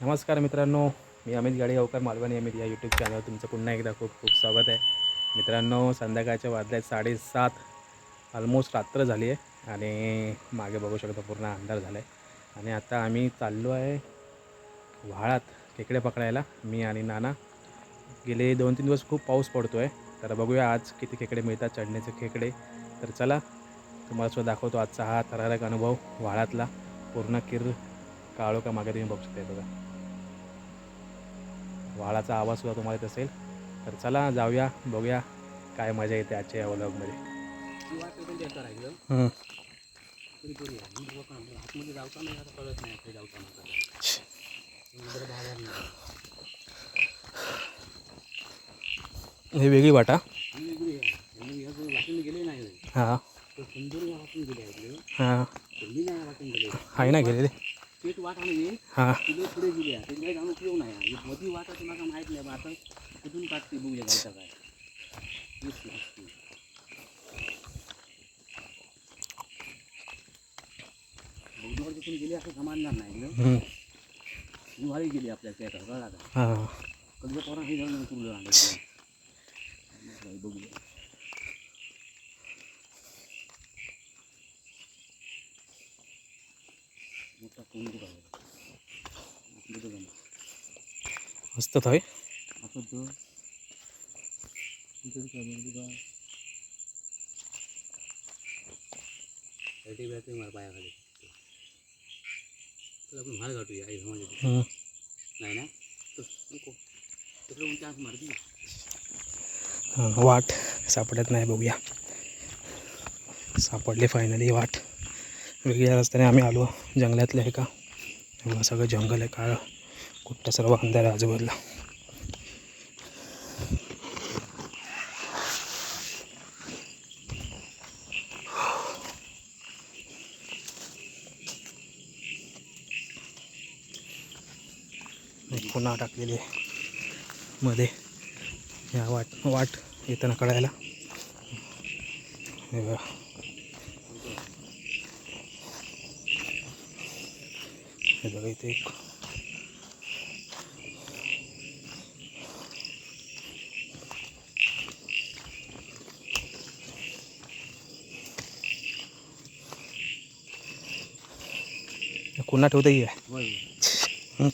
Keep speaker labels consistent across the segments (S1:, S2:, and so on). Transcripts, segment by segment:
S1: नमस्कार मित्रांनो मी अमित गाडी गाडीगावकर मालवणी अमित या यूट्यूब चॅनलवर तुमचं पुन्हा एकदा खूप खूप स्वागत आहे. मित्रांनो संध्याकाळच्या वाजल्या साडेसात ऑलमोस्ट रात्र झाली आहे आणि मागे बघू शकतो पूर्ण अंधार झाला आहे आणि आता आम्ही चाललो आहे व्हाळात खेकडे पकडायला मी आणि नाना गेले दोन तीन दिवस खूप पाऊस पडतो आहे तर बघूया आज किती खेकडे मिळतात चढण्याचे खेकडे. तर चला तुम्हाला सुद्धा दाखवतो आजचा हा थरारक अनुभव व्हाळातला पूर्ण किर काळो का मागे तुम्ही बघू शकता बघा. व्हाळाचा आवाजसुद्धा तुम्हाला येत असेल. तर चला जाऊया बघूया काय मजा येते आजच्या या व्लॉगमध्ये हं. वेगळी वाटा. हां. हां. आहे ना गेलेले. हां.
S2: गेली असं समजणार नाही. दिवाळी गेली आपल्या त्या
S1: हां.
S2: कधी पोरा हे जाऊन आलं बघूया. मोठा कोण कुठं आहे आपलं.
S1: मस्त थंय.
S2: असं काय बॅटरी बॅटरी मार पायाखाली. तर आपण मार घाटूया आई. नाही ना? तिकडे उंच चान्स मारती?
S1: वाट सापडत नाही बघूया. सापडली फायनली वाट. वेगळ्या रस्त्याने आम्ही आलो. जंगलातले आहे का? बघा सगळं जंगल आहे काळं. कुठं सर्व अंधार आजूबाजूला. पुन्हा टाकलेली आहे. मध्ये. या वाट वाट. येताना कळायला? हे बघा. हे बघा इथे एक. कुणा ठेवता येईल हं.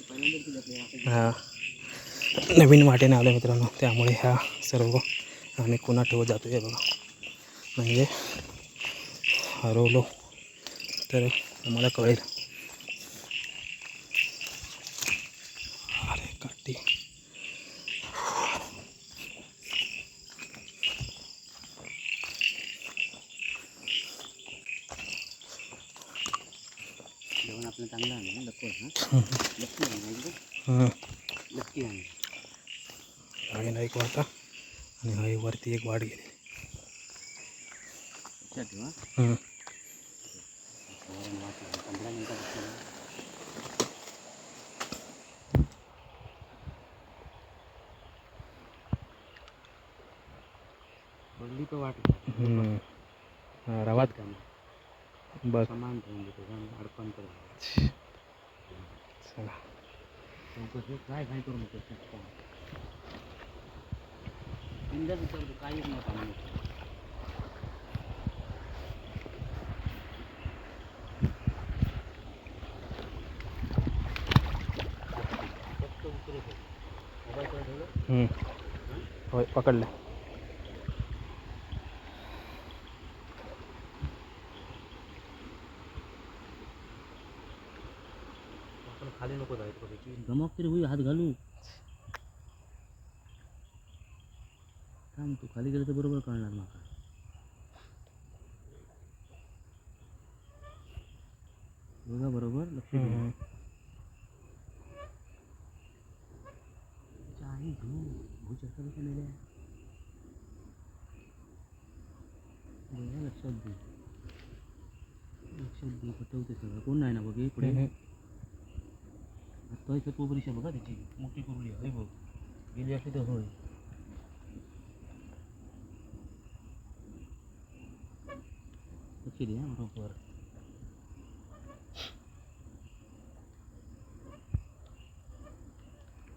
S2: पहिल्यांदा तुला आपल्या असं
S1: हा नवीन वाटेने आलो मित्रांनो त्यामुळे ह्या सर्व आम्ही कुणा ठेवत जातो आहे बघा. म्हणजे हरवलो तर आम्हाला कळेल. अरे काठी
S2: जेवण आपलं चांगलं आहे ना लक्की हां? आहे ना. लक्की आहे
S1: ना एक वाटा आणि हा वरती एक वाट गेली. हं. हं. हा, रवात
S2: तर
S1: चला.
S2: काय काय करू विचारतो काय येत नाही पाणी.
S1: होय पकडलं.
S2: खाली नको जायचं गमक तरी होई हात घालू. थांब तू खाली गेलं तर बरोबर कळणार माका बघा बरोबर लक्ष द्या. तिच्या आई घेऊ कसं बघा लक्षात दे लक्षात दे पटवते सगळं. कोण नाही ना बघे पुढे.
S1: हं.
S2: तो इथं तो बरीच बघा त्याची. मोठी कुरली आहे बघ. गेली असली तर होय. लक्ष दे हा बरोबर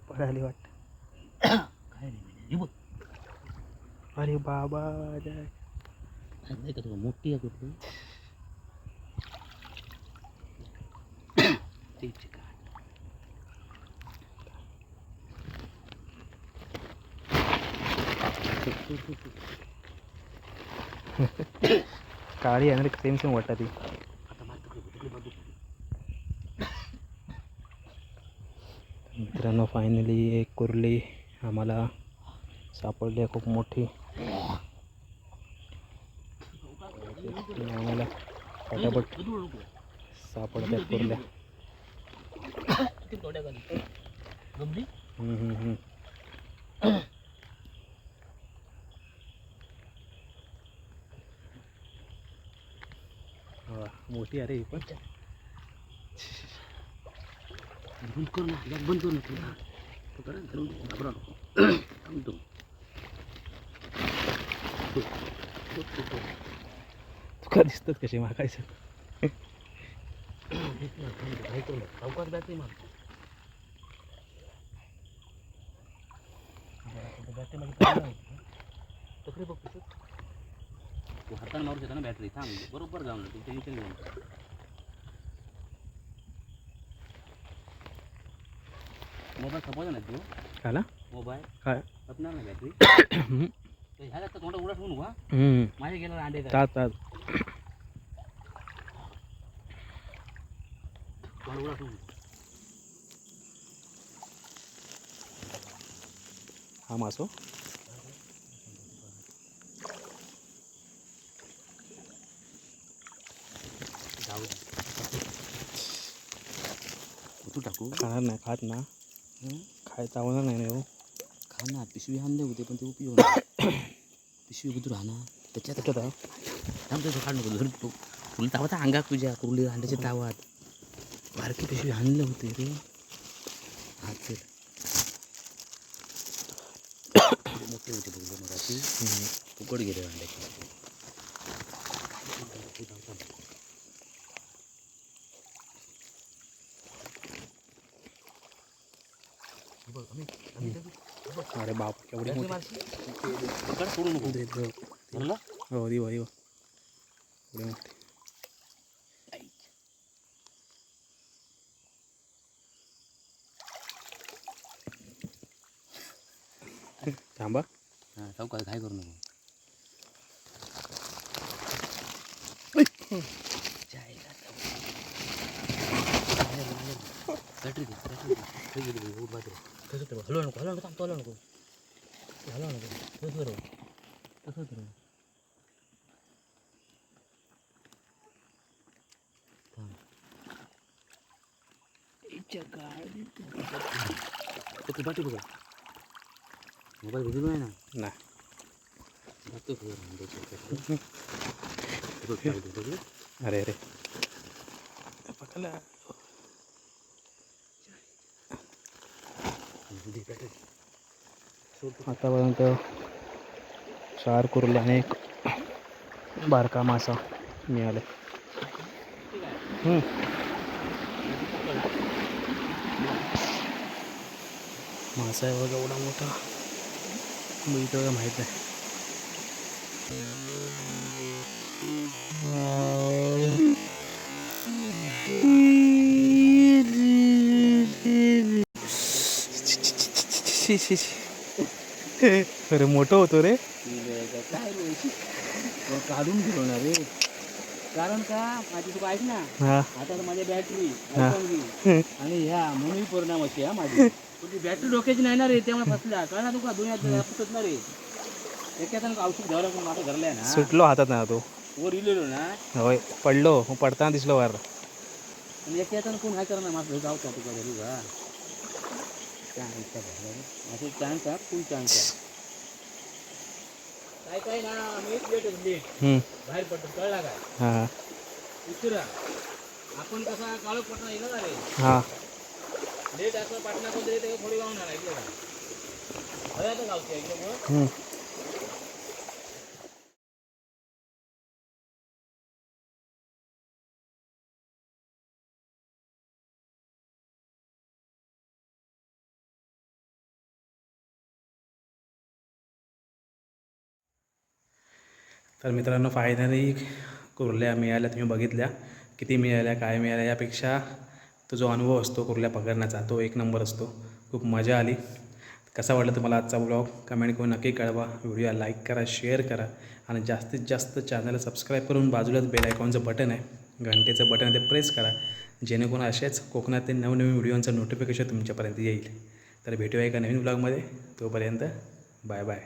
S1: पळाली वाटत
S2: काय रे हे बघ
S1: अरे बाबा जय.
S2: नाही का तुला मोठी आहे कुठली तेच
S1: काळी आहे ना सेम सेम वाटत ती मित्रांनो फायनली एक कुर्ली आम्हाला सापडली आहे खूप मोठी आम्हाला फटाफट सापडल्या कुर्ल्या हम्म, हम्म, हम्म. मोठी अरे ही पण.
S2: बंद कर ना बंद कर ना तुला. करा दे. घाबरा नको. थांबतो
S1: तुका दिसतात कसे मागायचं.
S2: चौकात बॅटरी मार तकडे बघ तू हाताने मारू शकता ना बॅटरी थांब बरोबर जाऊन तू टेन्शन घेऊन मोबाईल खपवला ना तू?
S1: आला
S2: मोबाईल?
S1: काय?
S2: खपणार ना बॅटरी
S1: हम्म.
S2: ह्या जास्त तोंड उडा ठेवू नका
S1: हम्म.
S2: माझ्या गेला अंडे
S1: तात तात
S2: तोंड उडा ठेवू
S1: हा मासो.
S2: तू टाकू?
S1: खाणार नाही खात ना? खायचं आवडणार नाही ना हो.
S2: खा ना पिशवी आणले होते पण ते उपयोग. पिशवी कुठं राहणार त्याच्यात
S1: था?
S2: थांब काढ नको तू. तुला तावात अंगात तुझ्या कुरली अंड्याच्या तावात. बारकी पिशवी आणले होते रे. हा चल. मोठे होते बघ
S1: हम्म.
S2: फुकट गेले अंड्याचे बघ आम्ही आम्ही
S1: अरे बाप केवढी मोठी.
S2: पकड सोडू नको
S1: दे, दे.
S2: धरला
S1: हो दिवा दिवा. एवढी मोठी. थांबा.
S2: हा चौकात काय करू नको? बॅटरी दे बॅटरी दे गेली बाई, उठ बॅटरी कसं तर हलवा नको हलवा नको थांबतो हलवा नको हलवा नको तसं तर तसं तर थांब बॅटरी बघा मोबाईल भिजलो आहे ना
S1: नाही
S2: जातो खबर अंड्याची बघ काय ते बघ
S1: अरे अरे पकडला
S2: दे बॅटरी
S1: आतापर्यंत चार कुर्ले आणि एक बारका मासा मिळाले मासा आहे बघा एवढा मोठा. मी तर माहीत नाही. शी, शी. अरे मोठं होतो रे.
S2: काय काढून गेलो ना रे. कारण का माझी तू ऐक ना.
S1: हा.
S2: आता माझी बॅटरी. आणि ह्या म्हणून परिणाम अशी हा माझी. पण ती बॅटरी डोक्याची नाही ना रे त्यामुळे फसल्या. कळला तुका? दुनियात फसत ना रे. एखाद्यानं औषध घ्यावं लागून आता धरलंय ना.
S1: सुटलो हातात ना तो.
S2: वर इलेलो ना.
S1: होय पडलो. पडताना दिसलो वर.
S2: आणि एखाद्यानं कोण हाय करणार? माझं जाऊ का तुका घरी का चान्स असं चान्स आहे फुल चान्स काय काय ना
S1: हम्म.
S2: बाहेर पडतो कळला काय
S1: हा.
S2: उशिरा आपण कसा काळोख पटना येणार रे
S1: हा.
S2: लेट असं पाटणा कोणतरी ते थोडी आणा ऐकलं का? अरे आता गावची ऐकलं
S1: तर मित्रांनो फायनली कुर्ल्या मिळाल्या तुम्ही बघितल्या. किती मिळाल्या काय मिळाल्या यापेक्षा तो जो अनुभव असतो कुर्ल्या पकडण्याचा तो एक नंबर असतो. खूप मजा आली. कसा वाटला तुम्हाला आजचा ब्लॉग कमेंट करून नक्की कळवा. व्हिडिओ लाईक करा शेअर करा आणि जास्तीत जास्त चॅनलला सबस्क्राईब करून बाजूलाच बेल आयकॉनचं बटन आहे घंटेचं बटन आहे ते प्रेस करा. जेणेकरून असेच कोकणातील नवनवीन व्हिडिओंचं नोटिफिकेशन तुमच्यापर्यंत येईल. तर भेटूया एका नवीन ब्लॉगमध्ये तोपर्यंत बाय बाय